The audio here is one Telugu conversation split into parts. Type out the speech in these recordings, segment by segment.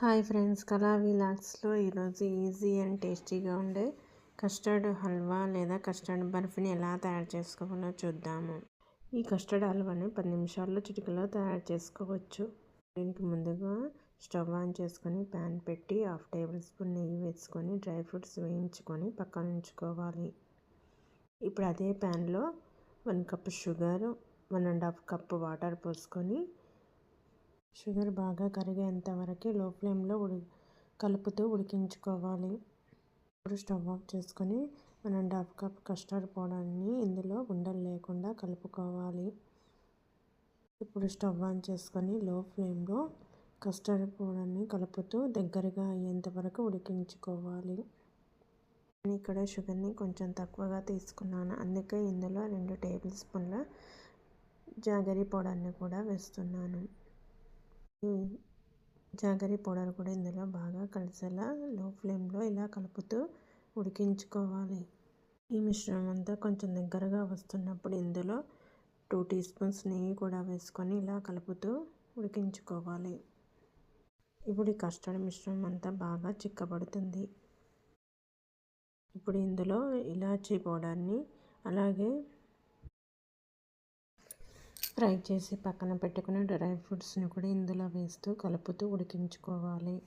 హాయ్ ఫ్రెండ్స్ కళా విలాక్స్లో ఈరోజు ఈజీ అండ్ టేస్టీగా ఉండే కస్టర్డ్ హల్వా లేదా కస్టర్డ్ బర్ఫీని ఎలా తయారు చేసుకోవాలో చూద్దాము. ఈ కస్టర్డ్ హల్వాని పది నిమిషాల్లో చిటికలో తయారు చేసుకోవచ్చు. దీనికి ముందుగా స్టవ్ ఆన్ చేసుకొని ప్యాన్ పెట్టి హాఫ్ టేబుల్ స్పూన్ నెయ్యి వేసుకొని డ్రై ఫ్రూట్స్ వేయించుకొని పక్కన ఉంచుకోవాలి. ఇప్పుడు అదే ప్యాన్లో one cup sugar one and half cup water పోసుకొని షుగర్ బాగా కరిగేంత వరకు లో ఫ్లేమ్లో ఉడి కలుపుతూ ఉడికించుకోవాలి. ఇప్పుడు స్టవ్ ఆఫ్ చేసుకొని one and half cup custard పౌడర్ని ఇందులో ఉండలు లేకుండా కలుపుకోవాలి. ఇప్పుడు స్టవ్ ఆన్ చేసుకొని లో ఫ్లేమ్లో కస్టర్డ్ పౌడర్ని కలుపుతూ దగ్గరగా అయ్యేంత వరకు ఉడికించుకోవాలి. నేను ఇక్కడ షుగర్ని కొంచెం తక్కువగా తీసుకున్నాను. అందుకే ఇందులో రెండు టేబుల్ స్పూన్ల జాగరి పౌడర్ని కూడా వేస్తున్నాను. జాగరి పౌడర్ కూడా ఇందులో బాగా కలిసేలా లో ఫ్లేమ్లో ఇలా కలుపుతూ ఉడికించుకోవాలి. ఈ మిశ్రమం అంతా కొంచెం దగ్గరగా వస్తున్నప్పుడు ఇందులో టూ టీ స్పూన్స్ నెయ్యి కూడా వేసుకొని ఇలా కలుపుతూ ఉడికించుకోవాలి. ఇప్పుడు ఈ కస్టర్డ్ మిశ్రమం అంతా బాగా చిక్కబడుతుంది. ఇప్పుడు ఇందులో ఇలాచీ పౌడర్ని అలాగే ఫ్రై చేసి పక్కన పెట్టుకున్న డ్రై ఫ్రూట్స్ని కూడా ఇందులో వేస్తూ కలుపుతూ ఉడికించుకోవాలి.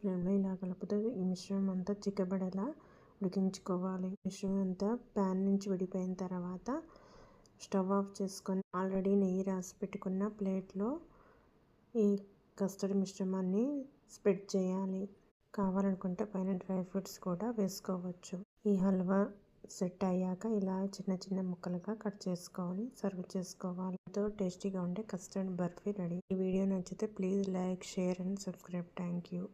ఫ్లేమ్లో ఇలా కలుపుతూ ఈ మిశ్రమం అంతా చిక్కబడేలా ఉడికించుకోవాలి. మిశ్రమం అంతా ప్యాన్ నుంచి విడిపోయిన తర్వాత స్టవ్ ఆఫ్ చేసుకొని ఆల్రెడీ నెయ్యి రాసి పెట్టుకున్న ప్లేట్లో ఈ కస్టర్డ్ మిశ్రమాన్ని స్ప్రెడ్ చేయాలి. కావాలనుకుంటే పైన డ్రై ఫ్రూట్స్ కూడా వేసుకోవచ్చు. ఈ హల్వా సెట్ అయ్యాక ఇలా చిన్న చిన్న ముక్కలుగా కట్ చేసుకొని సర్వ్ చేసుకోవాలి. ఎంతో టేస్టీగా ఉండే కస్టర్డ్ బర్ఫీ రెడీ. ఈ వీడియో నచ్చితే please like share and subscribe. Thank you